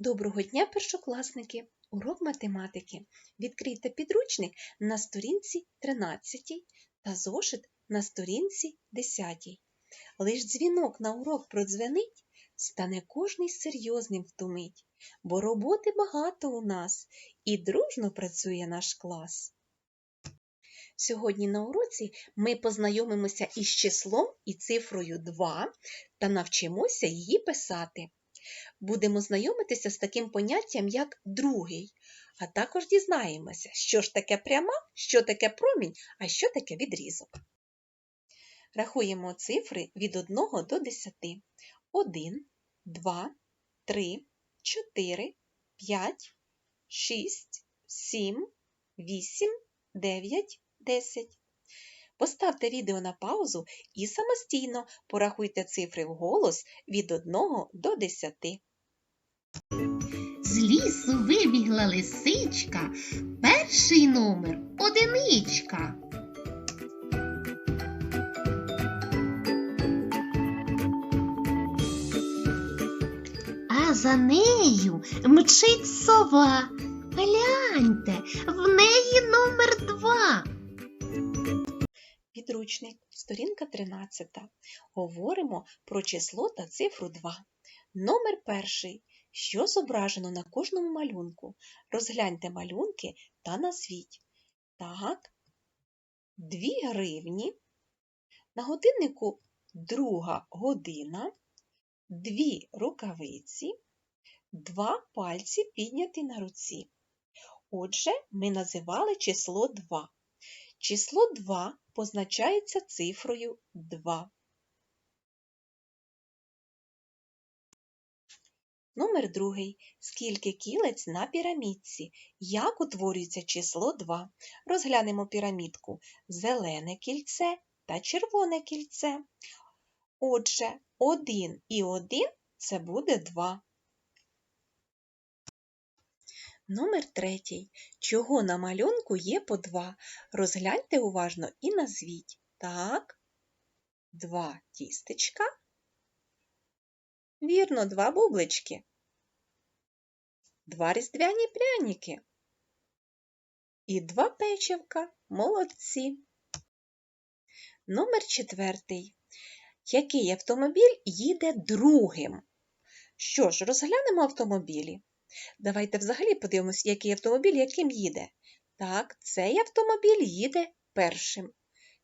Доброго дня, першокласники! Урок математики. Відкрийте підручник на сторінці 13 та зошит на сторінці 10. Лиш дзвінок на урок продзвенить, стане кожний серйозним в ту мить, бо роботи багато у нас і дружно працює наш клас. Сьогодні на уроці ми познайомимося із числом і цифрою 2 та навчимося її писати будемо знайомитися з таким поняттям, як другий, а також дізнаємося, що ж таке пряма, що таке промінь, а що таке відрізок. Рахуємо цифри від 1 до 10. 1, 2, 3, 4, 5, 6, 7, 8, 9, 10. Поставте відео на паузу і самостійно порахуйте цифри вголос від 1 до 10. З лісу вибігла лисичка, перший номер одиничка. А за нею мчить сова. Гляньте, в неї номер два. Підручник, сторінка 13. Говоримо про число та цифру 2. Номер перший. Що зображено на кожному малюнку? Розгляньте малюнки та назвіть. Так, 2 гривні. На годиннику друга година, дві рукавиці, два пальці підняті на руці. Отже, ми називали число 2. Число 2 позначається цифрою 2. Номер другий. Скільки кілець на пірамідці? Як утворюється число 2? Розглянемо пірамідку. Зелене кільце та червоне кільце. Отже, 1 і 1 це буде 2. Номер третій. Чого на малюнку є по 2? Розгляньте уважно і назвіть. Так, два тістечка. Вірно, два бублички. Два різдвяні пряники. І два печивка. Молодці. Номер четвертий. Який автомобіль їде другим? Що ж, розглянемо автомобілі. Давайте взагалі подивимось, який автомобіль яким їде. Так, цей автомобіль їде першим.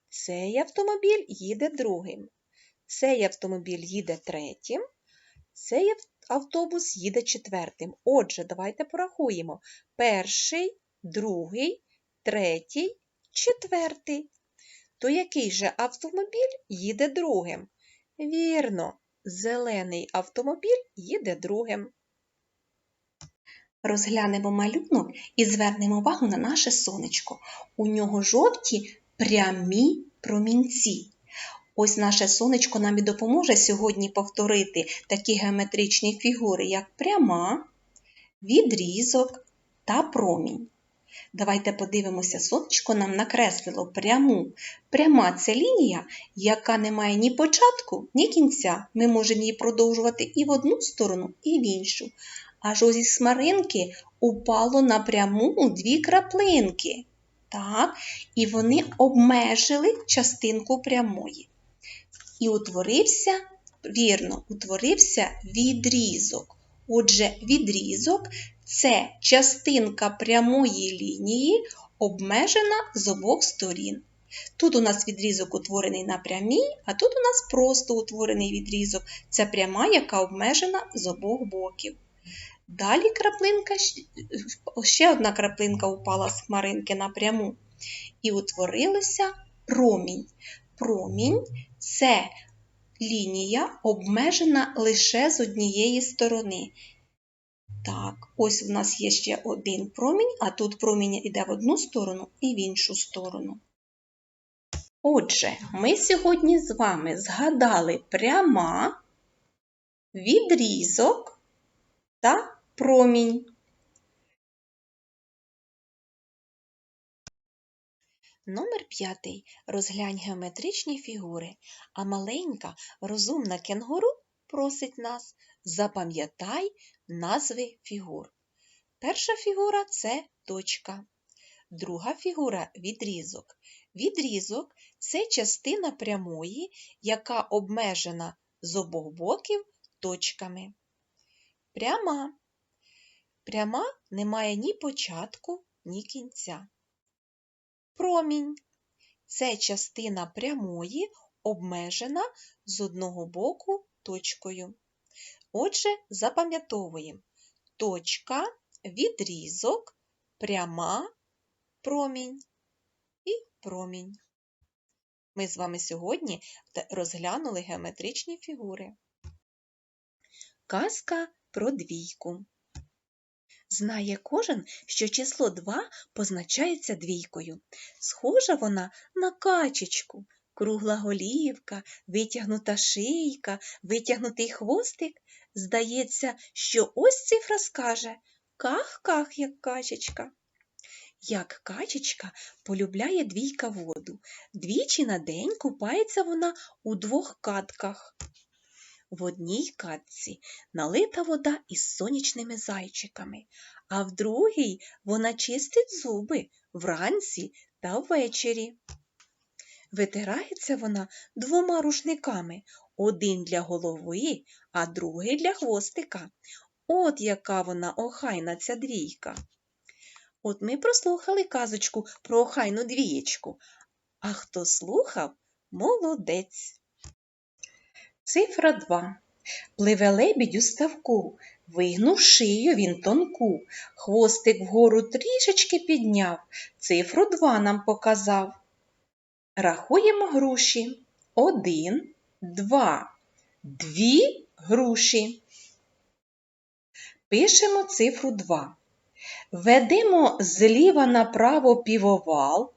Цей автомобіль їде другим. Цей автомобіль їде третім. Цей автобус їде четвертим. Отже, давайте порахуємо. Перший, другий, третій, четвертий. То який же автомобіль їде другим? Вірно, зелений автомобіль їде другим. Розглянемо малюнок і звернемо увагу на наше сонечко. У нього жовті прямі промінці. Ось наше сонечко нам і допоможе сьогодні повторити такі геометричні фігури, як пряма, відрізок та промінь. Давайте подивимося, сонечко нам накреслило пряму. Пряма це лінія, яка не має ні початку, ні кінця. Ми можемо її продовжувати і в одну сторону, і в іншу. Аж із смаринки упало напряму дві краплинки. Так, І вони обмежили частинку прямої. І утворився, вірно, утворився відрізок. Отже, відрізок це частинка прямої лінії, обмежена з обох сторін. Тут у нас відрізок утворений на прямій, а тут у нас просто утворений відрізок. Це пряма, яка обмежена з обох боків. Далі краплинка, ще одна краплинка упала з хмаринки напряму. І утворилося промінь. Промінь це лінія обмежена лише з однієї сторони. Так, ось у нас є ще один промінь, а тут промінь йде в одну сторону і в іншу сторону. Отже, ми сьогодні з вами згадали пряма, відрізок та промінь. Номер п'ятий. Розглянь геометричні фігури, а маленька розумна кенгуру просить нас запам'ятай назви фігур. Перша фігура це точка. Друга фігура відрізок. Відрізок це частина прямої, яка обмежена з обох боків точками. Пряма. Пряма не має ні початку, ні кінця. Промінь це частина прямої, обмежена з одного боку точкою. Отже, запам'ятовуємо точка, відрізок, пряма, промінь і промінь. Ми з вами сьогодні розглянули геометричні фігури. Казка про двійку. Знає кожен, що число 2 позначається двійкою. Схожа вона на качечку. Кругла голівка, витягнута шийка, витягнутий хвостик. Здається, що ось цифра скаже ках-ках, як качечка. Як качечка полюбляє двійка воду. Двічі на день купається вона у двох катках. В одній катці налита вода із сонячними зайчиками, а в другій вона чистить зуби вранці та ввечері. Витирається вона двома рушниками, один для голови, а другий для хвостика. От яка вона охайна ця двійка. От ми прослухали казочку про охайну двієчку. А хто слухав, молодець. Цифра 2. Пливе лебідь у ставку, вигнув шию він тонку, хвостик вгору трішечки підняв, цифру 2 нам показав. Рахуємо груші. Один, два, дві груші. Пишемо цифру 2. Ведемо зліва направо півовал,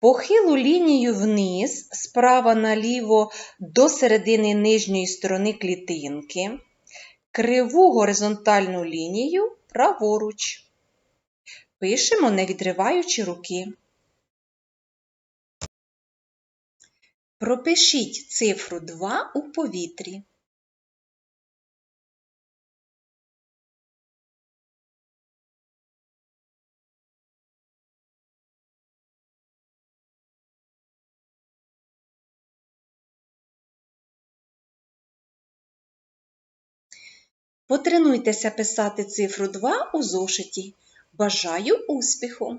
похилу лінію вниз, справа наліво до середини нижньої сторони клітинки, криву горизонтальну лінію праворуч. Пишемо, не відриваючи руки. Пропишіть цифру 2 у повітрі. Потренуйтеся писати цифру 2 у зошиті. Бажаю успіху!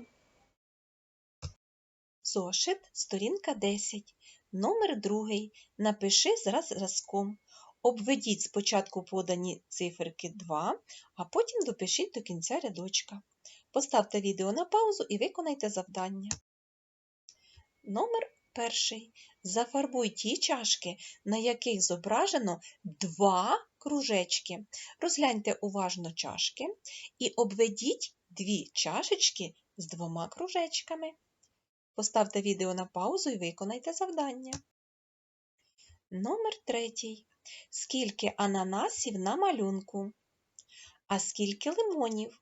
Зошит, сторінка 10, номер 2. Напиши з зразком. Обведіть спочатку подані циферки 2, а потім допишіть до кінця рядочка. Поставте відео на паузу і виконайте завдання. Номер перший. Зафарбуй ті чашки, на яких зображено два кружечки. Розгляньте уважно чашки і обведіть дві чашечки з двома кружечками. Поставте відео на паузу і виконайте завдання. Номер третій. Скільки ананасів на малюнку? А скільки лимонів?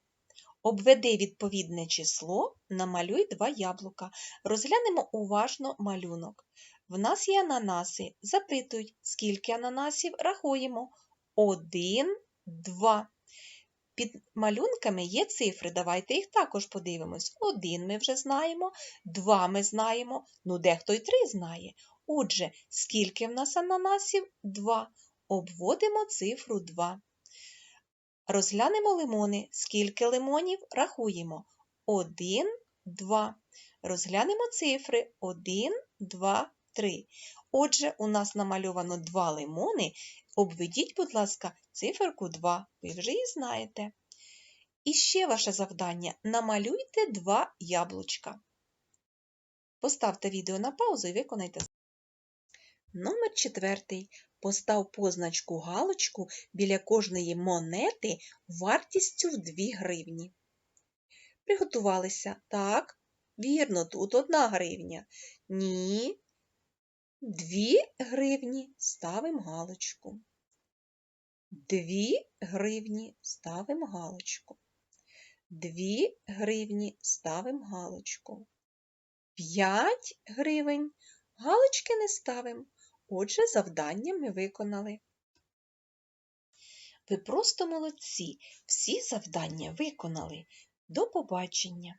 Обведи відповідне число, намалюй два яблука. Розглянемо уважно малюнок. В нас є ананаси. Запитують, скільки ананасів рахуємо. Один, два. Під малюнками є цифри. Давайте їх також подивимось. Один ми вже знаємо, два ми знаємо, ну дехто й три знає. Отже, скільки в нас ананасів? Два. Обводимо цифру 2. Розглянемо лимони. Скільки лимонів? Рахуємо. 1, 2. Розглянемо цифри 1, 2, 3. Отже, у нас намальовано 2 лимони. Обведіть, будь ласка, циферку 2. Ви вже її знаєте. І ще ваше завдання. Намалюйте 2 яблучка. Поставте відео на паузу і виконайте. Номер четвертий. Постав позначку галочку біля кожної монети вартістю в 2 гривні. Приготувалися. Так, вірно, тут 1 гривня. Ні. 2 гривні ставимо галочку. 2 гривні ставимо галочку. 2 гривні ставимо галочку. 5 гривень галочки не ставимо. Отже, завдання ми виконали. Ви просто молодці, всі завдання виконали. До побачення!